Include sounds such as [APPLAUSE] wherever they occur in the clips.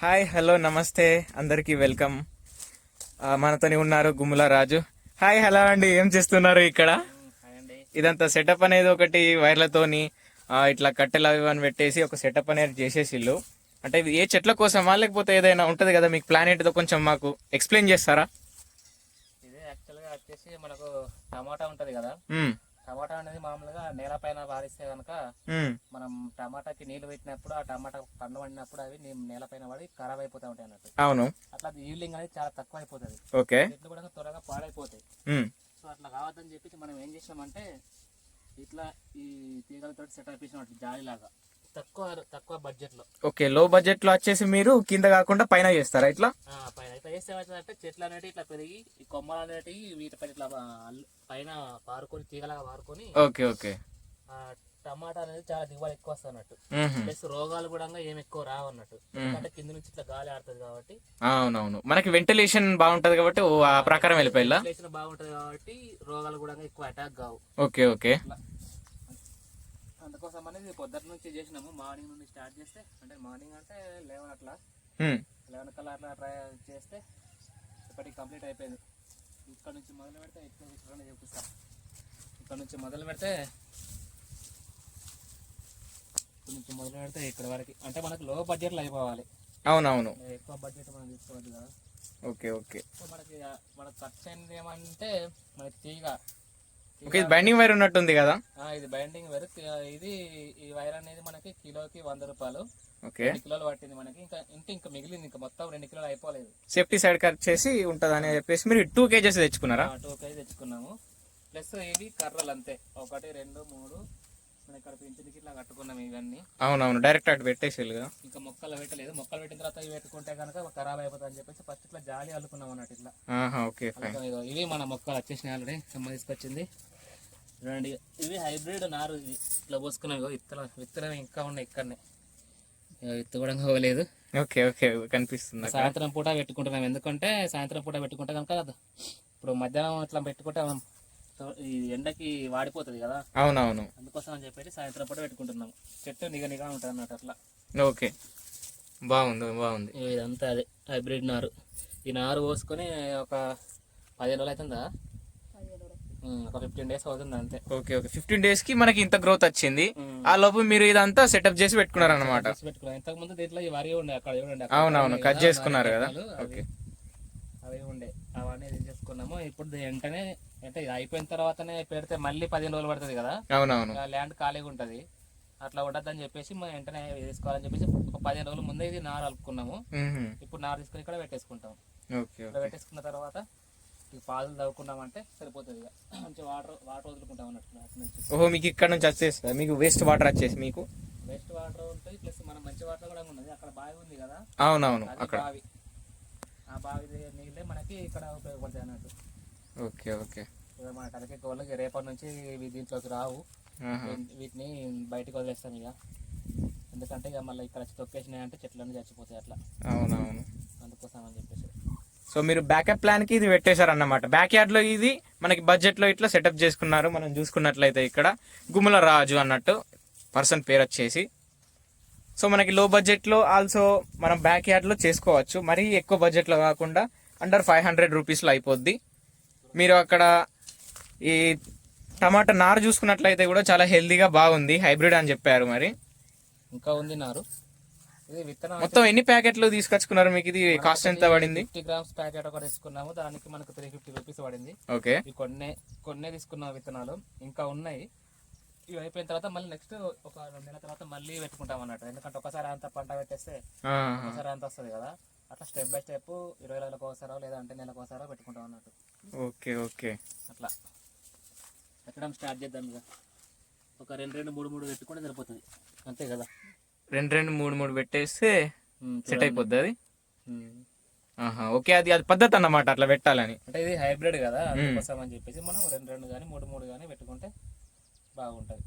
Hi hello నమస్తే. అందరికీ welcome. మనతోని ఉన్నారు గుమ్ముల రాజు. హాయ్ హలో అండి. ఏం చేస్తున్నారు ఇక్కడ? ఇదంతా సెటప్ అనేది ఒకటి వైర్లతోని ఇట్లా కట్టెలు అవి ఇవన్నీ పెట్టేసి ఒక సెటప్ అనేది చేసేసిల్లు అంటే ఇది ఏ చెట్ల కోసమా లేకపోతే ఏదైనా ఉంటది కదా మీకు ప్లాన్ ఏంటిదో కొంచెం మాకు ఎక్స్ప్లెయిన్ చేస్తారా? ఇది యాక్చువల్గా వచ్చేసి మనకు టమాటా ఉంటది కదా. టమాటా అనేది మామూలుగా నేల పైన పారిస్తే కనుక. మనం టమాటాకి నీళ్ళు పెట్టినప్పుడు ఆ టమాటా పండు పండినప్పుడు అవి నేల పైన పడి ఖరాబ్ అయిపోతా ఉంటాయి అన్నట్టు. అవును. అట్లా ఈల్డింగ్ అనేది చాలా తక్కువ అయిపోతుంది. ఓకే. చెట్లు కూడా త్వరగా పాడైపోతాయి. సో అట్లా కావద్దని చెప్పేసి మనం ఏం చేసామంటే ఇట్లా ఈ తీగలతో సెటప్ చేసినట్టు జాలిలాగా. తక్కువ తక్కువ బడ్జెట్లో ఓకే లో బడ్జెట్లో వచ్చేసి మీరు కింద కాకుండా పైన చేస్తారా ఇట్లా? పైన. ఇట్లా చేస్తే ఏమవుతుందంటే చెట్లు అనేవి ఇట్లా పెరిగి ఈ కొమ్మలు అనేటివి వీటిపైన ఇట్లా పైన పారుకొని తీగలాగా పారుకొని ఓకే ఓకే. టమాటా అనేది చాలా దిగుబడి ఎక్కువ వస్తుంది అన్నట్టు. ప్లస్ రోగాలు కూడా ఏమి ఎక్కువ రావు అన్నట్టు ఎందుకంటే కింద నుంచి ఇట్లా గాలి ఆడుతుంది కాబట్టి. అవునవును. మనకి వెంటిలేషన్ బాగుంటది కాబట్టి ఆ ప్రకారం వెళ్ళిపోయిలా? ప్లేస్ బాగుంటది కాబట్టి రోగాలు కూడా ఎక్కువ అటాక్ కావు. Okay okay. అందుకోసం అనేది పొద్దుట నుంచి చేసినాము. మార్నింగ్ నుండి స్టార్ట్ చేస్తే అంటే మార్నింగ్ అంటే లెవెన్ అట్లా. లెవెన్ కల్లా అట్లా ట్రై చేస్తే ఇప్పటికి కంప్లీట్ అయిపోయింది. ఇక్కడ నుంచి మొదలు పెడితే ఇక్కడ ఇక్కడ చూపిస్తా. ఇక్కడ నుంచి మొదలు పెడితే ఇక్కడ నుంచి మొదలు పెడితే ఇక్కడ వరకు. అంటే మనకు లో బడ్జెట్లో అయిపోవాలి. అవునవును. ఎక్కువ బడ్జెట్ మనం తీసుకోవద్దు కదా. Okay okay. మనకి మనకు ఖర్చు అయింది ఏమంటే మనకి తీగ ఇది బైండింగ్ వైర్ ఉన్నట్టుంది కదా? ఇది బైండింగ్ వేరు ఇది ఈ వైర్ అనేది మనకి కిలోకి వంద రూపాయలు. ఓకే. కిలోలు పట్టింది మనకి. ఇంకా ఇంటి ఇంకా మిగిలింది ఇంకా మొత్తం రెండు కిలోలు అయిపోలేదు. సేఫ్టీ సైడ్ కట్ చేసి ఉంటదని చెప్పేసి మీరు టూ కేజెస్ తెచ్చుకున్నారా? టూ కేజీ తెచ్చుకున్నాము. ప్లస్ ఇవి కర్రలు అంతే. ఒకటి రెండు మూడు ఇక్కడ పెంచుడికి ఇట్లా కట్టుకున్నాం ఇవన్నీ. అవునవును డైరెక్ట్ అటు పెట్టేసి ఇంకా మొక్కలు పెట్టలేదు. మొక్కలు పెట్టిన తర్వాత ఇవి పెట్టుకుంటే కనుక ఖరాబ్ అయిపోతుంది అని చెప్పేసి ఫస్ట్ ఇట్లా జాలి అల్లుకున్నాం అన్నట్టు ఇట్లా. ఓకే ఇవి మన మొక్కలు వచ్చేసినాయి ఆల్రెడీ. అమ్మ తీసుకొచ్చింది. చూడండి ఇవి హైబ్రిడ్ నారు ఇవి. ఇట్లా పోసుకున్నాం. ఇగో విత్తనం ఇంకా ఉన్నాయి ఇక్కడనే. కూడా పోలేదు. ఓకే ఓకే కనిపిస్తుంది. సాయంత్రం పూట పెట్టుకుంటున్నాం. ఎందుకంటే సాయంత్రం పూట పెట్టుకుంటే కనుక ఇప్పుడు మధ్యాహ్నం ఇట్లా పెట్టుకుంటే ఈ ఎండకి వాడిపోతుంది కదా? అవునవును. అందుకోసం అని చెప్పేసి సాయంత్రం పూట పెట్టుకుంటున్నాం. చెట్టు నిగ నిగా ఉంటుంది అన్నట్టు అట్లా. ఓకే. బాగుంది బాగుంది. ఇదంతా అదే హైబ్రిడ్ నారు. ఈ నారు పోసుకొని ఒక పదిహేను రోజులు అవుతుందా ఒక ఫిఫ్టీన్ డేస్ అవుతుంది అంతే. Okay okay. ఫిఫ్టీన్ డేస్కి మనకి ఇంత గ్రోత్ వచ్చింది. ఆ లోపు మీరు ఇదంతా సెటప్ చేసి పెట్టుకున్నారు అనమాట ఇంతకు ముందు దీంట్లో ఈ వరి ఉండే అక్కడ చూడండి అవునవును కట్ చేసుకున్నారు కదా. ఓకే. అవి ఉండే. అవన్నీ తీసేసుకున్నాము ఇప్పుడు వెంటనే అంటే ఇది అయిపోయిన తర్వాతనే పెడితే మళ్ళీ పదిహేను రోజులు పడుతుంది కదా? అవునవును. ల్యాండ్ ఖాళీగా ఉంటుంది. అట్లా ఉండద్దని చెప్పేసి మనం వెంటనే తీసుకోవాలని చెప్పేసి ఒక పదిహేను రోజుల ముందే ఇది నారు అలుపుకున్నాము. ఇప్పుడు నారు తీసుకొని ఇక్కడ పెట్టేసుకుంటాం. ఇక్కడ పెట్టేసుకున్న తర్వాత ఈ పాలు తవ్వుకున్నామంటే సరిపోతుంది ఇక. మంచి వాటర్ వాటర్ వదులుకుంటాం అన్నట్టు అటు ఓహో మీకు ఇక్కడ నుంచి వచ్చేస్తుంది మీకు వేస్ట్ వాటర్ వచ్చేసి మీకు? వేస్ట్ వాటర్ ఉంటుంది ప్లస్ మన మంచి వాటర్ కూడా ఉన్నది. అక్కడ బావి ఉంది కదా? అవునవును అక్కడ. బావి. ఆ బావి దగ్గర నీళ్ళే మనకి ఇక్కడ ఉపయోగపడతాయి అన్నట్టు. Okay okay. మన టలకి కోళ్ళకి రేపటి నుంచి ఇవి దీంట్లోకి రావు. వీటిని బయటకు వదిలేస్తాం ఇక ఎందుకంటే ఇక మళ్ళీ ఇక్కడ తొక్కేసినాయి అంటే చెట్లన్నీ చచ్చిపోతాయి అట్లా. అవునవును. అందుకోసం అని చెప్పేసి. సో మీరు బ్యాకప్ ప్లాన్కి ఇది పెట్టేశారు అన్నమాట బ్యాక్ యార్డ్లో ఇది మనకి బడ్జెట్లో ఇట్లా సెటప్ చేసుకున్నారు. మనం చూసుకున్నట్లయితే ఇక్కడ గుమ్మల రాజు అన్నట్టు పర్సన్ పేరు వచ్చేసి. సో మనకి లో బడ్జెట్లో ఆల్సో మనం బ్యాక్ యార్డ్లో చేసుకోవచ్చు. మరీ ఎక్కువ బడ్జెట్లో కాకుండా అండర్ ఫైవ్ హండ్రెడ్ రూపీస్లో అయిపోద్ది. మీరు అక్కడ ఈ టమాటా నారు చూసుకున్నట్లయితే కూడా చాలా హెల్దీగా బాగుంది హైబ్రిడ్ అని చెప్పారు మరి. ఇంకా ఉంది నారు. ఇది విత్తనం మొత్తం ఎన్ని ప్యాకెట్లు తీసుకొచ్చుకున్నారు మీకు? ఇది కాస్ట్ ఎంత పడింది? ఫిఫ్టీ గ్రామ్స్ ప్యాకెట్ ఒకటి తీసుకున్నాము దానికి మనకు త్రీ ఫిఫ్టీ రూపీస్ పడింది. ఓకే. కొన్నే కొన్నే తీసుకున్నాం విత్తనాలు ఇంకా ఉన్నాయి. ఇవి అయిపోయిన తర్వాత మళ్ళీ నెక్స్ట్ ఒక రెండు నెలల తర్వాత మళ్ళీ పెట్టుకుంటాం అన్నట్టు. ఎందుకంటే ఒకసారి అంత పంట పెట్టేస్తే. ఒకసారి అంత వస్తుంది కదా. అట్లా స్టెప్ బై స్టెప్ ఇరవై రోజులకు ఒకసారో లేదంటే నెలకు ఒకసారో పెట్టుకుంటాం అన్నట్టు. Okay okay. అట్లా. పెట్టడం స్టార్ట్ చేద్దాం ఇక. ఒక రెండు రెండు మూడు మూడు పెట్టుకుంటే సరిపోతుంది. అంతే కదా? రెండు రెండు మూడు మూడు పెట్టేస్తే సెట్ అయిపోద్ది అది. ఆహా ఓకే అది అది పద్ధతి అన్నమాట అట్లా పెట్టాలని. అంటే ఇది హైబ్రిడ్ కదా అందుకోసం అని చెప్పేసి మనం రెండు రెండు కానీ మూడు మూడు కానీ పెట్టుకుంటే బాగుంటుంది.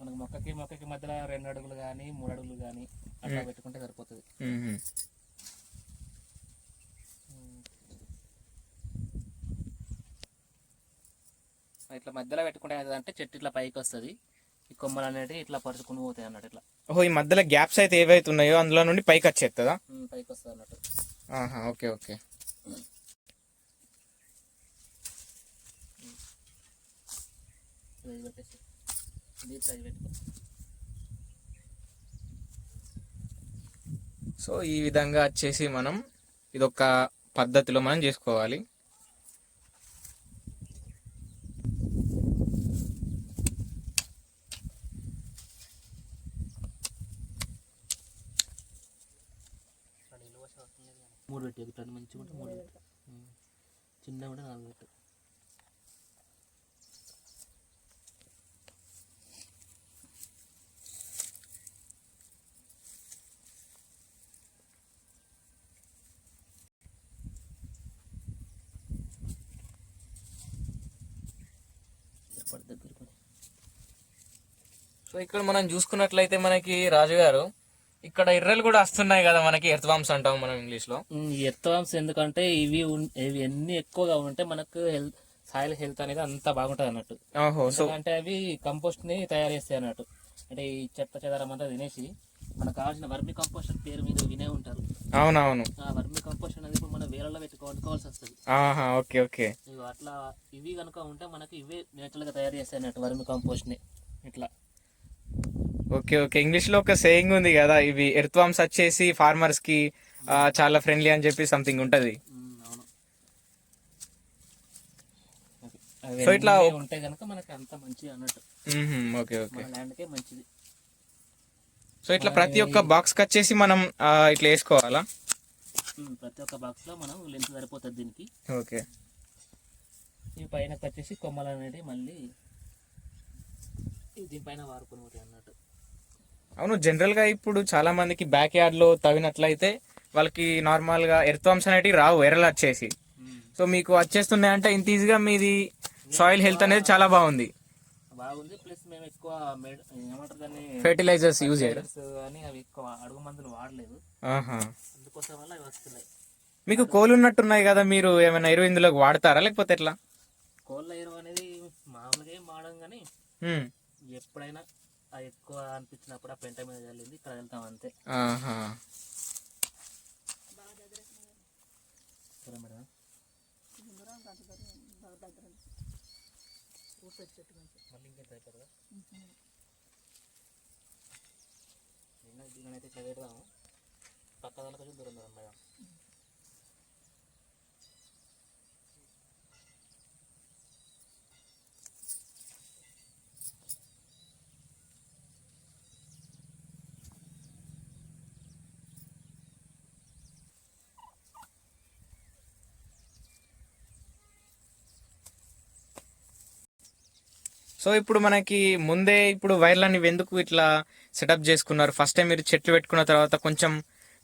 మనకు మొక్కకి మొక్కకి మధ్యలో రెండు అడుగులు కానీ మూడు అడుగులు కానీ అట్లా పెట్టుకుంటే సరిపోతుంది. ఇట్లా మధ్యలో పెట్టుకుంటే అంటే చెట్టు ఇట్లా పైకి వస్తుంది. ఈ కొమ్మలు అనేవి ఇట్లా పరుచుకుని పోతాయి అన్నట్టు ఇట్లా. ఓహో ఈ మధ్యలో గ్యాప్స్ అయితే ఏవైతే ఉన్నాయో అందులో నుండి పైకి వచ్చేస్తుందా పైకి వస్తుంది అన్నట్టు. ఆహా ఓకే ఓకే. సో ఈ విధంగా వచ్చేసి మనం ఇదొక పద్ధతిలో మనం చేసుకోవాలి. మూడు పెట్టి ఇట్లా మంచిగా ఉంటే మూడు పెట్టు. చిన్నగా ఉంటే నాలుగు పెట్టు సో ఇక్కడ మనం చూసుకున్నట్లయితే మనకి రాజు గారు ఇక్కడ ఎర్రలు కూడా వస్తున్నాయి కదా మనకి ఎర్త్ వామ్స్ అంటాం మనం ఇంగ్లీష్లో. ఉమ్, ఈ ఎర్త్వామ్స్ ఎందుకంటే ఇవి ఇవి ఎన్ని ఎక్కువగా ఉంటే మనకు హెల్త్ సాయిల్ హెల్త్ అనేది అంత బాగుంటుంది అన్నట్టు. ఎందుకంటే అవి కంపోస్ట్ని తయారు చేస్తాయి అన్నట్టు. అంటే ఈ చెత్త చెదారం అంతా తినేసి మనకు కావాల్సిన వర్మి కంపోస్ట్ పేరు మీద వినే ఉంటారు. అవునవును. ఆ వర్మి కంపోస్ట్ అనేది ఇప్పుడు మనం వేలలో పెట్టుకో వండుకోవాల్సి వస్తుంది. Okay okay. అట్లా ఇవి కనుక ఉంటే మనకి ఇవే నేచురల్గా తయారు చేస్తాయి అన్నట్టు వర్మి కంపోస్ట్ని ఇట్లా. Okay okay. ఇంగ్లీష్లో ఒక సేయింగ్ ఉంది కదా ఇవి ఎర్త్ వామ్స్ వచ్చేసి ఫార్మర్స్కి చాలా ఫ్రెండ్లీ అని చెప్పి సంథింగ్ ఉంటది. సో ఇట్లా ఉంటే కనుక మనకి అంత మంచిది అన్నట్టు. Okay okay. ల్యాండ్కే మంచిది. సో ఇట్లా ప్రతి ఒక్క బాక్స్కి వచ్చేసి మనం ఇట్లా వేసుకోవాలా? ప్రతి ఒక్క బాక్స్లో మనం లెంత్ సరిపోతుంది దీనికి. ఓకే. ఈ పైన వచ్చేసి కొమ్మలు అనేది మళ్ళీ దీనిపైన పోతాయి అన్నట్టు. అవును జనరల్గా ఇప్పుడు చాలా మందికి బ్యాక్ యార్డ్లో తవ్వినట్లయితే వాళ్ళకి నార్మల్గా ఎర్త్ వామ్స్ అనేటివి రావు ఎర్రలు వచ్చేసి. సో మీకు వచ్చేస్తున్నాయి అంటే ఇంత ఈజీగా మీది సాయిల్ హెల్త్ అనేది చాలా బాగుంది. బాగుంది ప్లస్ మేము ఎక్కువ ఏమంటారు దాన్ని? ఫెర్టిలైజర్స్ యూజ్ fertilizers కానీ అవి ఎక్కువ అడుగు మందులు వాడలేదు. అందుకోసం వల్ల అవి వస్తున్నాయి. మీకు కోళ్ళు ఉన్నట్టున్నాయి కదా మీరు ఏమైనా ఎరువు ఇందులోకి వాడతారా లేకపోతే ఎట్లా? కోళ్ళ ఎరువు అనేది మామూలుగా వాడం కానీ మ్మ్. ఎప్పుడైనా అది ఎక్కువ అనిపించినప్పుడు ఆ పెంట మీద చల్లింది ఇక్కడ వెళ్తాం అంతే. ఆహా. సరే మేడం. మళ్ళీ ఇంకెంత అయిపోతుందా నిన్న దీనినైతే ఇట్లా పెడదాము. పక్క దానికి కొంచెం దూరం దూరం మేడం సో ఇప్పుడు మనకి ముందే ఇప్పుడు వైర్లని ఎందుకు ఇట్లా సెటప్ చేసుకున్నారు? ఫస్ట్ టైం మీరు చెట్లు పెట్టుకున్న తర్వాత కొంచెం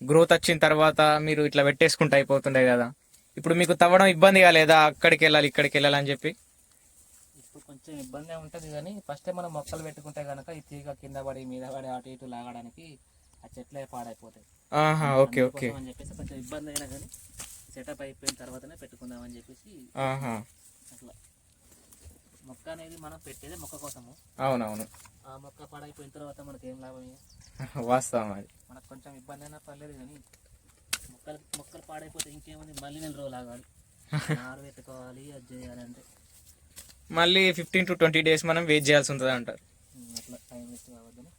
గ్రోత్ వచ్చిన తర్వాత మీరు ఇట్లా పెట్టేసుకుంటే అయిపోతుండే కదా. ఇప్పుడు మీకు తవ్వడం ఇబ్బంది కాలేదా అక్కడికి వెళ్ళాలి ఇక్కడికి వెళ్ళాలి అని చెప్పి. ఇప్పుడు కొంచెం ఇబ్బంది ఉంటుంది కానీ ఫస్ట్ మనం మొక్కలు పెట్టుకుంటే కనుక ఈ తీగ కింద పడి మీద పడి అటు ఇటు లాగడానికి ఆ చెట్లే పాడైపోతాయి. ఆహా ఓకే ఓకే. అని చెప్పేసి కొంచెం ఇబ్బంది అయినా కానీ సెటప్ అయిపోయిన తర్వాతనే పెట్టుకుందామని చెప్పేసి ఆహా. అట్లా. మొక్క అనేది మనం పెట్టేదే మొక్క కోసము. అవునవును. ఆ మొక్క పాడైపోయిన తర్వాత మనకి ఏం లాభం? [LAUGHS] వాస్తవం అది. మనకు కొంచెం ఇబ్బంది అయినా పర్లేదు కానీ మొక్కలు మొక్కలు పాడైపోతే ఇంకేముంది? మళ్ళీ నెల రోజులు ఆగాలి. [LAUGHS] నారు పెట్టుకోవాలి అది చేయాలంటే మళ్ళీ ఫిఫ్టీన్ టు ట్వంటీ డేస్ మనం వెయిట్ చేయాల్సి ఉంటుంది అంటారు అట్లా టైం వేస్ట్ కావద్దని.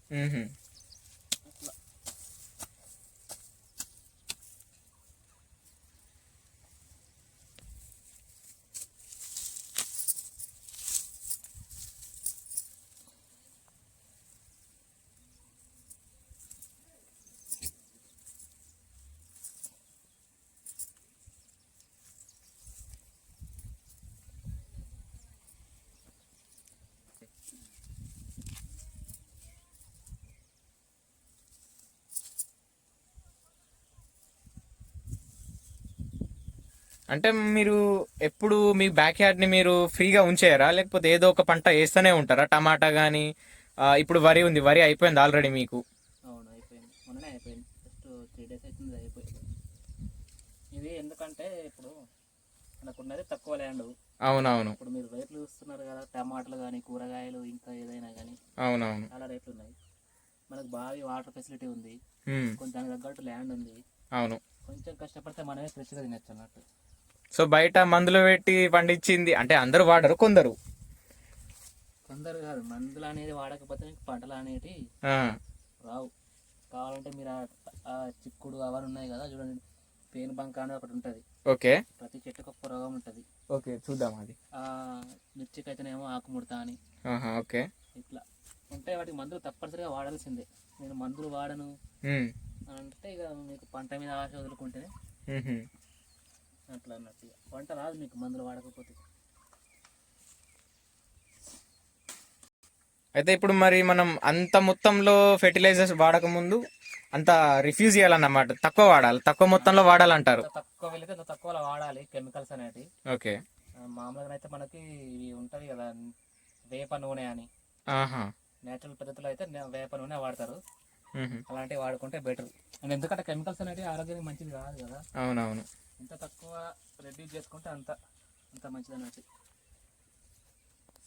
అంటే మీరు ఎప్పుడు మీ బ్యాక్ యార్డ్ని మీరు ఫ్రీగా ఉంచేయరా? లేకపోతే ఏదో ఒక పంట వేస్తూనే ఉంటారా? టమాటా కానీ ఇప్పుడు వరి ఉంది. వరి అయిపోయింది ఆల్రెడీ మీకు. అవును అయిపోయింది. మొన్ననే అయిపోయింది. జస్ట్ త్రీ డేస్ అవుతుంది అయిపోయింది. ఇది ఎందుకంటే ఇప్పుడు మనకున్నది తక్కువ ల్యాండ్ అవునవును. ఇప్పుడు మీరు రేట్లు చూస్తున్నారు కదా టమాటాలు కానీ కూరగాయలు ఇంకా ఏదైనా కానీ అవునవును. చాలా రేట్లు ఉన్నాయి. మనకు బావి వాటర్ ఫెసిలిటీ ఉంది. కొంచెం దానికి తగ్గట్టు ల్యాండ్ ఉంది. అవును. కొంచెం కష్టపడితే మనమే ఫ్రెష్గా తినచ్చు అన్నట్టు. సో బయట మందులు పెట్టి పండించింది. అంటే అందరూ వాడరు కొందరు. కొందరు కాదు మందులు అనేది వాడకపోతే మీకు పంటలు అనేవి రావు. కావాలంటే మీరు ఆ- చిక్కుడు అవన్నీ ఉన్నాయి కదా చూడండి. పేను బంక అనేది ఒకటి ఉంటుంది. ఓకే. ప్రతి చెట్టుకు ఒక రోగం ఉంటుంది. ఓకే చూద్దాం అది. ఆ మిర్చికి అయితేనేమో ఆకుముడత అని. ఓకే. ఇట్లా. ఉంటాయి వాటికి మందులు తప్పనిసరిగా వాడాల్సిందే. నేను మందులు వాడను అంటే ఇక మీకు పంట మీద ఆశ వదులుకుంటేనే. అట్లా అన్నట్టు. పంట రాదు మీకు మందులు వాడకపోతే. అయితే ఇప్పుడు మరి మనం అంత మొత్తంలో ఫెర్టిలైజర్స్ వాడక ముందు అంత రిఫ్యూజ్ చేయాలన్నమాట. తక్కువ వాడాలి. తక్కువ మొత్తంలో వాడాలంటారు. తక్కువ వెళితే అంత తక్కువ వాడాలి కెమికల్స్ అనేవి ఓకే. మామూలుగా అయితే మనకి ఇవి ఉంటుంది కదా వేప నూనె అని. నేచురల్ పద్ధతిలో అయితే వేప నూనె వాడతారు. అలాంటివి వాడుకుంటే బెటర్ అండ్ ఎందుకంటే కెమికల్స్ అనేవి ఆరోగ్యానికి మంచిది కాదు కదా. అవునవును. ఎంత తక్కువ రెడ్యూస్ చేసుకుంటే అంత అంత మంచిది అన్నట్టు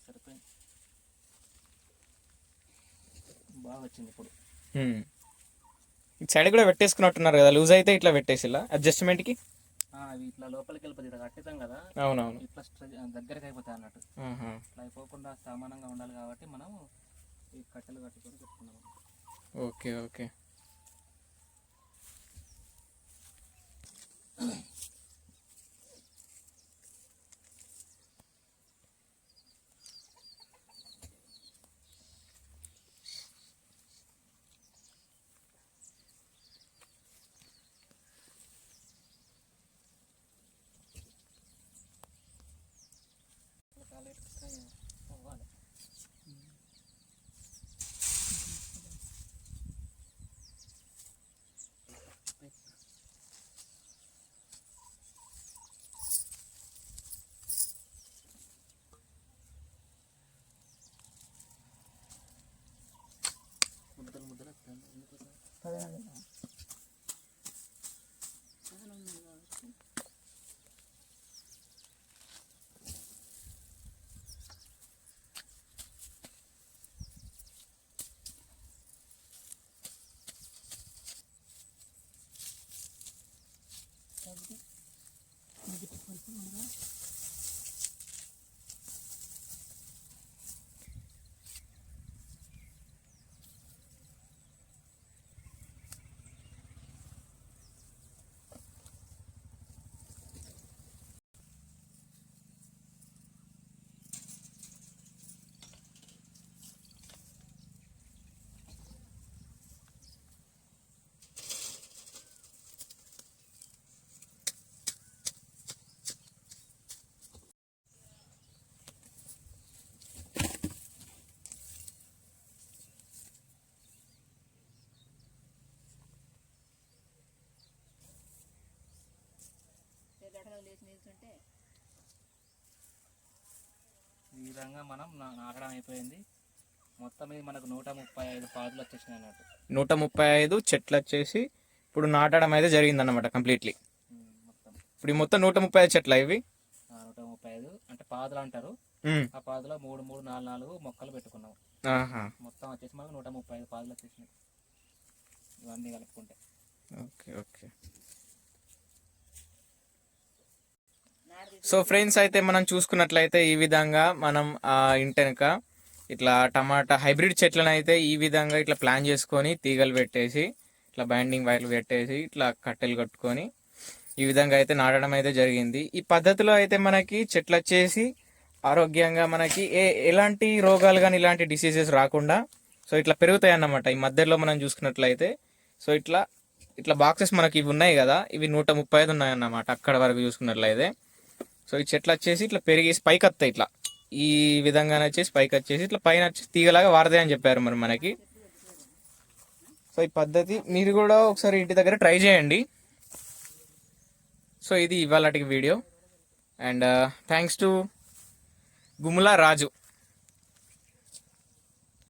సరిపోయింది. బాగా వచ్చింది ఇప్పుడు. సైడ్ కూడా పెట్టేసుకున్నట్టున్నారు కదా లూజ్ అయితే ఇట్లా పెట్టేసిలా? అడ్జస్ట్మెంట్కి? ఆ, అవి ఇట్లా లోపలికి వెళ్ళిపోతుంది ఇట్లా కట్టితాం కదా. అవునవును. ఇట్లా దగ్గరికి అయిపోతాయి అన్నట్టు. ఇట్లా అయిపోకుండా సమానంగా ఉండాలి కాబట్టి మనం ఈ కట్టెలు కట్టుకొని పెట్టుకున్నాం. Okay okay. ఈ విధంగా మనం నాటడం అయిపోయింది. మొత్తం ఇది మనకు నూట ముప్పై ఐదు పాదులు వచ్చేసినాయి అన్నట్టు. నూట ముప్పై ఐదు చెట్లు వచ్చేసి ఇప్పుడు నాటడం అయితే జరిగిందన్నమాట కంప్లీట్లీ. ఉమ్, మొత్తం. ఇప్పుడు ఈ మొత్తం నూట ముప్పై ఐదు చెట్ల ఇవి? నూట ముప్పై ఐదు. అంటే పాదులు అంటారు. ఆ పాదులో మూడు మూడు నాలుగు నాలుగు మొక్కలు పెట్టుకున్నాం. ఆహా. మొత్తం వచ్చేసి మనకు నూట ముప్పై ఐదు పాదులు వచ్చేసినాయి. ఇవన్నీ కలుపుకుంటే. Okay okay. సో ఫ్రెండ్స్ అయితే మనం చూసుకున్నట్లయితే ఈ విధంగా మనం ఇంటెనక ఇట్లా టమాటా హైబ్రిడ్ చెట్లను అయితే ఈ విధంగా ఇట్లా ప్లాన్ చేసుకొని తీగలు పెట్టేసి ఇట్లా బైండింగ్ వైర్లు పెట్టేసి ఇట్లా కట్టెలు కట్టుకొని ఈ విధంగా అయితే నాటడం అయితే జరిగింది. ఈ పద్ధతిలో అయితే మనకి చెట్లు వచ్చేసి ఆరోగ్యంగా మనకి ఏ ఎలాంటి రోగాలు కానీ ఇలాంటి డిసీజెస్ రాకుండా సో ఇట్లా పెరుగుతాయి అన్నమాట ఈ మధ్యలో మనం చూసుకున్నట్లయితే సో ఇట్లా ఇట్లా బాక్సెస్ మనకి ఇవి ఉన్నాయి కదా ఇవి నూట ముప్పై ఐదు ఉన్నాయన్నమాట అక్కడ వరకు చూసుకున్నట్లయితే. సో ఈ చెట్లు వచ్చేసి ఇట్లా పెరిగేసి స్పైక్ వస్తాయి ఇట్లా. ఈ విధంగా వచ్చేసి స్పైక్ వచ్చేసి ఇట్లా పైన వచ్చి తీగలాగా వారతాయి అని చెప్పారు మరి మనకి. సో ఈ పద్ధతి మీరు కూడా ఒకసారి ఇంటి దగ్గర ట్రై చేయండి. సో ఇది ఇవాళ video. And thanks to Gumla Raju.